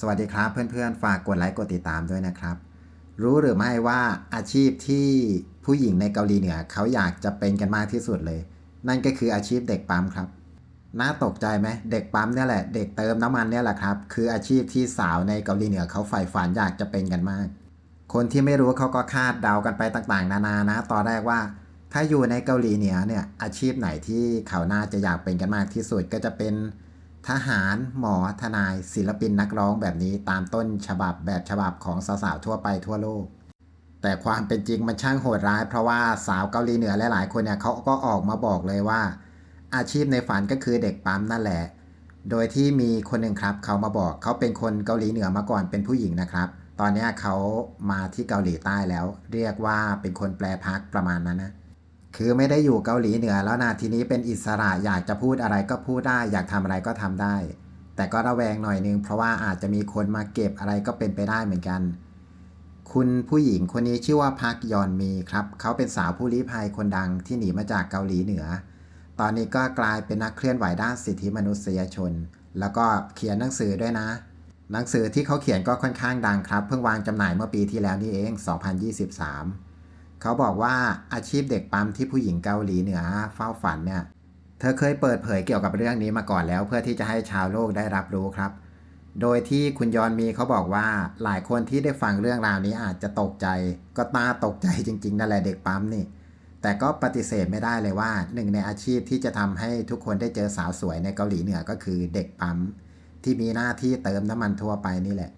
สวัสดีครับเพื่อนๆ ฝากกดไลค์กดติดตามด้วยนะครับ รู้หรือไม่ว่าอาชีพที่ผู้หญิงในเกาหลีเหนือเขาอยากจะเป็นกันมากที่สุดเลย นั่นก็คืออาชีพเด็กปั๊มครับน่าตกใจไหมเด็กปั๊มเนี่ยแหละเด็กเติมน้ำมันเนี่ยแหละครับ คืออาชีพที่สาวในเกาหลีเหนือเขาใฝ่ฝันอยากจะเป็นกันมาก คนที่ไม่รู้เขาก็คาดเดากันไปต่างๆ นานานะ ตอนแรกว่า ถ้าอยู่ในเกาหลีเหนือเนี่ยอาชีพไหนที่เขาน่าจะอยากเป็นกันมากที่สุดก็จะเป็น ทหารหมอทนายศิลปินนักร้องแบบนี้ตามต้นฉบับแบบฉบับของสาวๆทั่วไปทั่วโลก แต่ความเป็นจริงมันช่างโหดร้าย เพราะว่าสาวเกาหลีเหนือหลายๆคนเนี่ยเขาก็ออกมาบอกเลยว่า อาชีพในฝันก็คือเด็กปั๊มนั่นแหละ โดยที่มีคนหนึ่งครับเขามาบอกเขาเป็นคนเกาหลีเหนือมาก่อนเป็นผู้หญิงนะครับ ตอนนี้เขามาที่เกาหลีใต้แล้ว เรียกว่าเป็นคนแปลพักประมาณนั้นนะ คือไม่ได้อยู่เกาหลีเหนือแล้วนะทีนี้เป็นอิสระอยากจะพูดอะไรก็พูดได้ อยากทำอะไรก็ทำได้ แต่ก็ระแวงหน่อยนึง เพราะว่าอาจจะมีคนมาเก็บอะไรก็เป็นไปได้เหมือนกัน คุณผู้หญิงคนนี้ชื่อว่าพักยอนมีครับ เขาเป็นสาวผู้ลี้ภัยคนดังที่หนีมาจากเกาหลีเหนือ ตอนนี้ก็กลายเป็นนักเคลื่อนไหวด้านสิทธิมนุษยชน แล้วก็เขียนหนังสือด้วยนะ หนังสือที่เขาเขียนก็ค่อนข้างดังครับ เพิ่งวางจำหน่ายเมื่อปีที่แล้วนี่เอง 2023 เขาบอกว่าอาชีพเด็กปั๊มที่ผู้หญิงเกาหลีเหนือเฝ้าฝันเนี่ย เธอเคยเปิดเผยเกี่ยวกับเรื่องนี้มาก่อนแล้ว เพื่อที่จะให้ชาวโลกได้รับรู้ครับ โดยที่คุณยอนมีเขาบอกว่าหลายคนที่ได้ฟังเรื่องราวนี้อาจจะตกใจ ก็ตาตกใจจริงๆนั่นแหละเด็กปั๊มนี่ แต่ก็ปฏิเสธไม่ได้เลยว่าหนึ่งในอาชีพที่จะทำให้ทุกคนได้เจอสาวสวยในเกาหลีเหนือก็คือเด็กปั๊มที่มีหน้าที่เติมน้ำมันทั่วไปนี่แหละ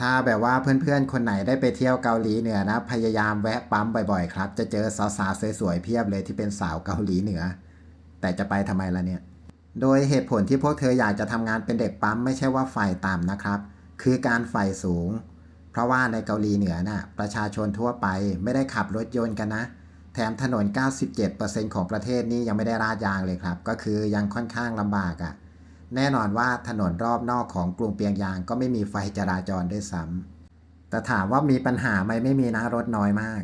ถ้าแบบว่าเพื่อนๆ คนไหนได้ไปเที่ยวเกาหลีเหนือนะ พยายามแวะปั๊มบ่อยๆ ครับ จะเจอสาวๆ สวยๆ เพียบเลยที่เป็นสาวเกาหลีเหนือ แต่จะไปทำไมล่ะเนี่ย โดยเหตุผลที่พวกเธออยากจะทำงานเป็นเด็กปั๊มไม่ใช่ว่าไฟต่ำนะครับ คือการไฟสูง เพราะว่าในเกาหลีเหนือน่ะประชาชนทั่วไปไม่ได้ขับรถยนต์กันนะ แถมถนน 97%ของประเทศนี้ยังไม่ได้ราดยางเลยครับ ก็คือยังค่อนข้างลำบากอะ่ะ แน่นอนว่าถนนรอบนอกของกรุงเปียงยางก็ไม่มีไฟจราจรด้วยซ้ำแต่ถามว่ามีปัญหาไหมไม่มีนะรถน้อยมาก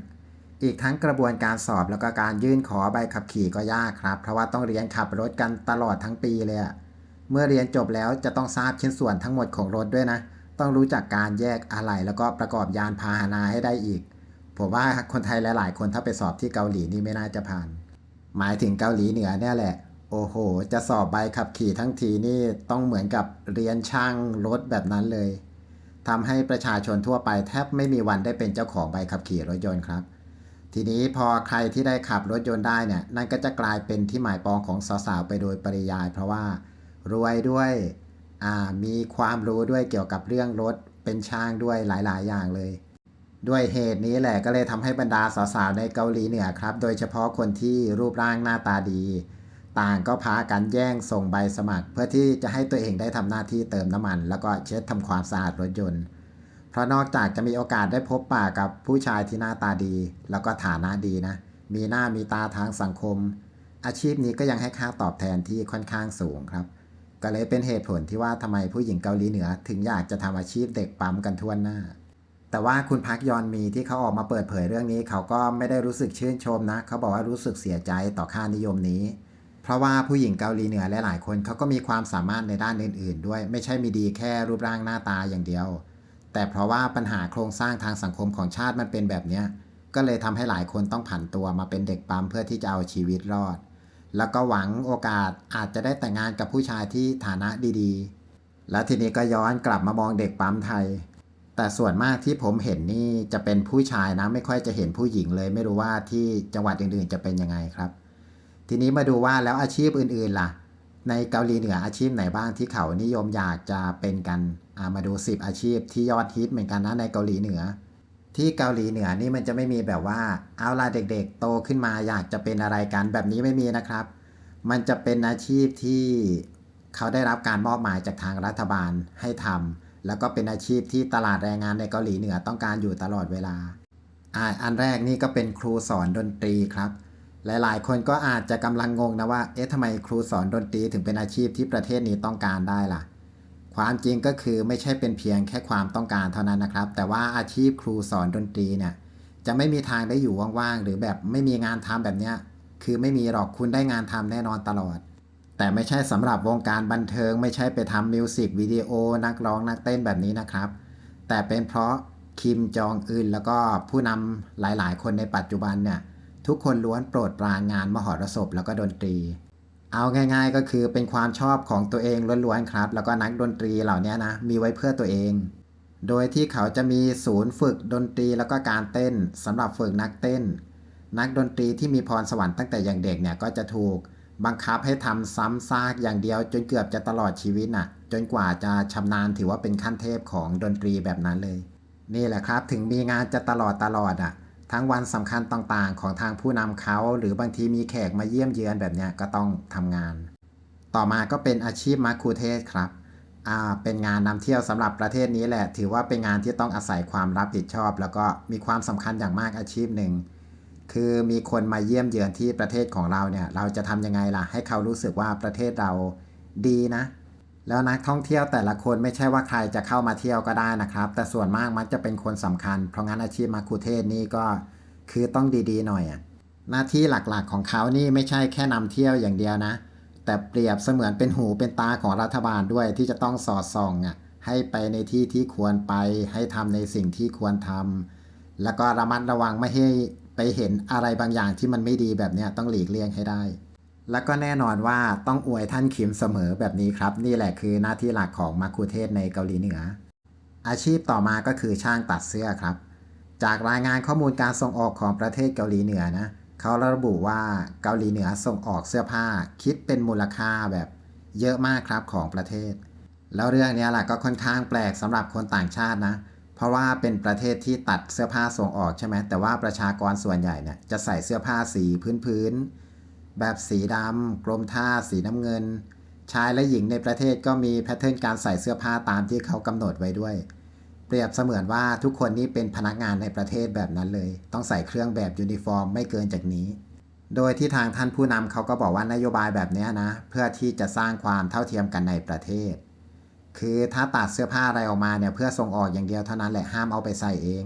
อีกทั้งกระบวนการสอบแล้วก็การยื่นขอใบขับขี่ก็ยากครับ เพราะว่าต้องเรียนขับรถกันตลอดทั้งปีเลยอะเมื่อเรียนจบแล้วจะต้องทราบชิ้นส่วนทั้งหมดของรถด้วยนะ ต้องรู้จักการแยกอะไหล่แล้วก็ประกอบยานพาหนะให้ได้อีก ผมว่าคนไทยหลาย ๆ คนถ้าไปสอบที่เกาหลีนี่ไม่น่าจะผ่าน หมายถึงเกาหลีเหนือเนี่ยแหละ โอ้โห จะสอบใบขับขี่ทั้งทีนี่ต้องเหมือนกับเรียนช่างรถแบบนั้นเลยทำให้ประชาชนทั่วไปแทบไม่มีวันได้เป็นเจ้าของใบขับขี่รถยนต์ครับ ทีนี้พอใครที่ได้ขับรถยนต์ได้เนี่ยนั่นก็จะกลายเป็นที่หมายปองของสาวๆไปโดยปริยาย เพราะว่ารวยด้วยมีความรู้ด้วยเกี่ยวกับเรื่องรถเป็นช่างด้วยหลายๆ อย่างเลย ด้วยเหตุนี้แหละก็เลยทำให้บรรดาสาวๆในเกาหลีเหนือครับ โดยเฉพาะคนที่รูปร่างหน้าตาดี ต่างก็พากันแย่งส่งใบสมัคร เพื่อที่จะให้ตัวเองได้ทำหน้าที่เติมน้ำมัน แล้วก็เช็ดทำความสะอาดรถยนต์ เพราะนอกจากจะมีโอกาสได้พบปะกับผู้ชายที่หน้าตาดี แล้วก็ฐานะดีนะ มีหน้ามีตาทางสังคม อาชีพนี้ก็ยังให้ค่าตอบแทนที่ค่อนข้างสูงครับ ก็เลยเป็นเหตุผลที่ว่าทำไมผู้หญิงเกาหลีเหนือ ถึงอยากจะทำอาชีพเด็กปั๊มกันทั่วหน้าแต่ว่าคุณพักยอนมีที่เขาออกมาเปิดเผยเรื่องนี้ เขาก็ไม่ได้รู้สึกชื่นชมนะ เขาบอกว่ารู้สึกเสียใจต่อค่านิยมนี้ เพราะว่าผู้หญิงเกาหลีเหนือหลายๆคนเขาก็มีความสามารถในด้านอื่น ๆ ด้วย ไม่ใช่มีดีแค่รูปร่างหน้าตาอย่างเดียว แต่เพราะว่าปัญหาโครงสร้างทางสังคมของชาติมันเป็นแบบเนี้ยก็เลยทำให้หลายคนต้องผันตัวมาเป็นเด็กปั๊มเพื่อที่จะเอาชีวิตรอด แล้วก็หวังโอกาสอาจจะได้แต่งงานกับผู้ชายที่ฐานะดีๆ แล้วทีนี้ก็ย้อนกลับมามองเด็กปั๊มไทย แต่ส่วนมากที่ผมเห็นนี่จะเป็นผู้ชายนะไม่ค่อยจะเห็นผู้หญิงเลย ไม่รู้ว่าที่จังหวัดอื่นๆจะเป็นยังไงครับ ทีนี้มาดูว่าแล้วอาชีพอื่นๆล่ะ ในเกาหลีเหนืออาชีพไหนบ้างที่เขานิยมอยากจะเป็นกันามาดู 10 อาชีพที่ยอดฮิตเหมือนกันนะในเกาหลีเหนือ ที่เกาหลีเหนือนี่มันจะไม่มีแบบว่าเอาล่ะเด็กๆ โตขึ้นมาอยากจะเป็นอะไรกันแบบนี้ไม่มีนะครับ มันจะเป็นอาชีพที่เขาได้รับการมอบหมายจากทางรัฐบาลให้ทำแล้วก็เป็นอาชีพที่ตลาดแรงงานในเกาหลีเหนือต้องการอยู่ตลอดเวลาอ่าอันแรกนี่ก็เป็นครูสอนดนตรีครับ หลายๆ คนก็อาจจะกำลังงงนะว่า เอ๊ะทำไมครูสอนดนตรีถึงเป็นอาชีพที่ประเทศนี้ต้องการได้ล่ะ ความจริงก็คือไม่ใช่เป็นเพียงแค่ความต้องการเท่านั้นนะครับ แต่ว่าอาชีพครูสอนดนตรีเนี่ยจะไม่มีทางได้อยู่ว่างๆ หรือแบบไม่มีงานทำแบบเนี้ย คือไม่มีหรอกคุณได้งานทำแน่นอนตลอด แต่ไม่ใช่สำหรับวงการบันเทิง ไม่ใช่ไปทำมิวสิกวิดีโอนักร้องนักเต้นแบบนี้นะครับ แต่เป็นเพราะคิมจองอึนแล้วก็ผู้นำหลายๆ คนในปัจจุบันเนี่ย ทุกคนล้วนโปรดปรานงานมหรสพแล้วก็ดนตรี เอาง่าย ๆ ก็คือเป็นความชอบของตัวเองล้วนๆครับ แล้วก็นักดนตรีเหล่านี้นะมีไว้เพื่อตัวเอง โดยที่เขาจะมีศูนย์ฝึกดนตรีแล้วก็การเต้นสำหรับฝึกนักเต้น นักดนตรีที่มีพรสวรรค์ตั้งแต่อย่างเด็กเนี่ยก็จะถูกบังคับให้ทำซ้ำซากอย่างเดียวจนเกือบจะตลอดชีวิตน่ะ จนกว่าจะชำนาญถือว่าเป็นขั้นเทพของดนตรีแบบนั้นเลย นี่แหละครับถึงมีงานจะตลอดตลอดอะ ทั้งวันสำคัญต่างๆ ของทางผู้นำเขา หรือบางทีมีแขกมาเยี่ยมเยือนแบบเนี้ยก็ต้องทำงาน ต่อมาก็เป็นอาชีพมัคคูเทศครับอ่าเป็นงานนำเที่ยวสำหรับประเทศนี้แหละ ถือว่าเป็นงานที่ต้องอาศัยความรับผิดชอบ แล้วก็มีความสำคัญอย่างมากอาชีพหนึ่งคือมีคนมาเยี่ยมเยือนที่ประเทศของเราเนี่ย เราจะทำยังไงล่ะ ให้เขารู้สึกว่าประเทศเราดีนะ แล้วนักท่องเที่ยวแต่ละคนไม่ใช่ว่าใครจะเข้ามาเที่ยวก็ได้นะครับ แต่ส่วนมากมักจะเป็นคนสำคัญ เพราะงั้นอาชีพมัคคุเทศนี่ก็คือต้องดีๆหน่อยอะหน้าที่หลักๆของเขานี่ไม่ใช่แค่นำเที่ยวอย่างเดียวนะ แต่เปรียบเสมือนเป็นหูเป็นตาของรัฐบาลด้วยที่จะต้องสอดส่องอะให้ไปในที่ที่ควรไป ให้ทำในสิ่งที่ควรทำแล้วก็ระมัดระวังไม่ให้ไปเห็นอะไรบางอย่างที่มันไม่ดีแบบนี้ต้องหลีกเลี่ยงให้ได้ แล้วก็แน่นอนว่าต้องอวยท่านคิมเสมอแบบนี้ครับ นี่แหละคือหน้าที่หลักของมัคคุเทศในเกาหลีเหนือ อาชีพต่อมาก็คือช่างตัดเสื้อครับ จากรายงานข้อมูลการส่งออกของประเทศเกาหลีเหนือนะเขาระบุว่าเกาหลีเหนือส่งออกเสื้อผ้าคิดเป็นมูลค่าแบบเยอะมากครับของประเทศ แล้วเรื่องนี้แหละก็ค่อนข้างแปลกสำหรับคนต่างชาตินะเพราะว่าเป็นประเทศที่ตัดเสื้อผ้าส่งออกใช่ไหมแต่ว่าประชากรส่วนใหญ่เนี่ยจะใส่เสื้อผ้าสีพื้นๆ แบบสีดำกรมท่าสีน้ำเงิน ชายและหญิงในประเทศก็มีแพทเทิร์นการใส่เสื้อผ้าตามที่เขากำหนดไว้ด้วย เปรียบเสมือนว่าทุกคนนี่เป็นพนักงานในประเทศแบบนั้นเลย ต้องใส่เครื่องแบบยูนิฟอร์มไม่เกินจากนี้ โดยที่ทางท่านผู้นำเขาก็บอกว่านโยบายแบบนี้นะ เพื่อที่จะสร้างความเท่าเทียมกันในประเทศ คือถ้าตัดเสื้อผ้าอะไรออกมาเนี่ยเพื่อส่งออกอย่างเดียวเท่านั้นแหละห้ามเอาไปใส่เอง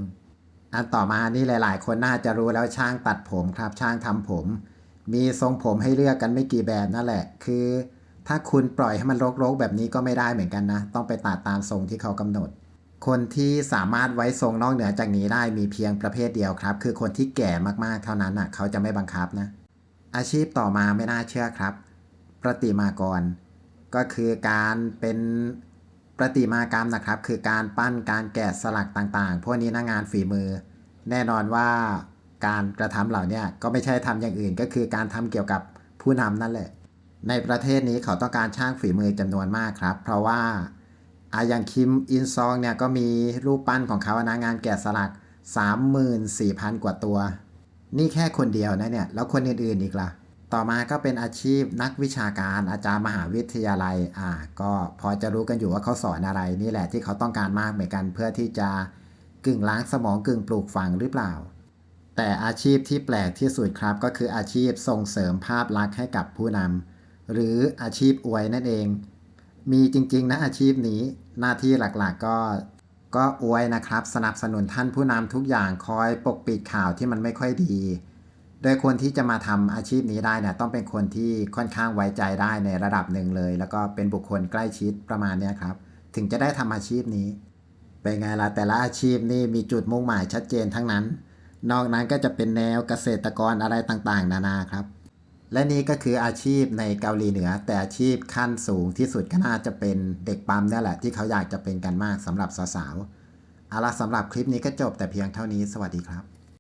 อันต่อมานี่หลาย ๆ คนน่าจะรู้แล้วช่างตัดผมครับช่างทำผม มีทรงผมให้เลือกกันไม่กี่แบบนั่นแหละ คือ ถ้าคุณปล่อยให้มันรกๆ แบบนี้ก็ไม่ได้เหมือนกันนะ ต้องไปตัดตามทรงที่เขากำหนด คนที่สามารถไว้ทรงนอกเหนือจากนี้ได้มีเพียงประเภทเดียวครับ คือคนที่แก่มากๆเท่านั้นอะ เขาจะไม่บังคับนะ อาชีพต่อมาไม่น่าเชื่อครับ ประติมากร ก็คือการเป็นประติมากรรมนะครับ คือการปั้นการแกะสลักต่างๆ พวกนี้นะงานฝีมือ แน่นอนว่า การกระทำเหล่านี้ก็ไม่ใช่ทำอย่างอื่น ก็คือการทำเกี่ยวกับผู้นำนั่นแหละ ในประเทศนี้เขาต้องการช่างฝีมือจำนวนมากครับ เพราะว่าอาอย่างคิมอินซองเนี่ยก็มีรูปปั้นของเขานะงานแกะสลัก 34,000 กว่าตัว นี่แค่คนเดียวนะเนี่ย แล้วคนอื่นๆอีกล่ะ ต่อมาก็เป็นอาชีพนักวิชาการอาจารย์มหาวิทยาลัยอ่าก็พอจะรู้กันอยู่ว่าเขาสอนอะไรนี่แหละที่เขาต้องการมากเหมือนกัน เพื่อที่จะกึ่งล้างสมองกึ่งปลูกฝังหรือเปล่า แต่อาชีพที่แปลกที่สุดครับก็คืออาชีพส่งเสริมภาพลักษณ์ให้กับผู้นำหรืออาชีพอวยนั่นเอง มีจริงๆนะอาชีพนี้หน้าที่หลักๆก็ก็อวยนะครับ สนับสนุนท่านผู้นำทุกอย่างคอยปกปิดข่าวที่มันไม่ค่อยดี โดยคนที่จะมาทำอาชีพนี้ได้เนี่ยต้องเป็นคนที่ค่อนข้างไว้ใจได้ในระดับหนึ่งเลย แล้วก็เป็นบุคคลใกล้ชิดประมาณนี้ครับ ถึงจะได้ทำอาชีพนี้ เป็นไงล่ะแต่ละอาชีพนี่มีจุดมุ่งหมายชัดเจนทั้งนั้น นอกนั้นก็จะเป็นแนวเกษตรกรอะไรต่างๆ นานาครับ และนี่ก็คืออาชีพในเกาหลีเหนือ แต่อาชีพขั้นสูงที่สุดก็น่าจะเป็นเด็กปั๊มนี่แหละที่เขาอยากจะเป็นกันมากสำหรับสาวๆเอาละสำหรับคลิปนี้ก็จบแต่เพียงเท่านี้สวัสดีครับ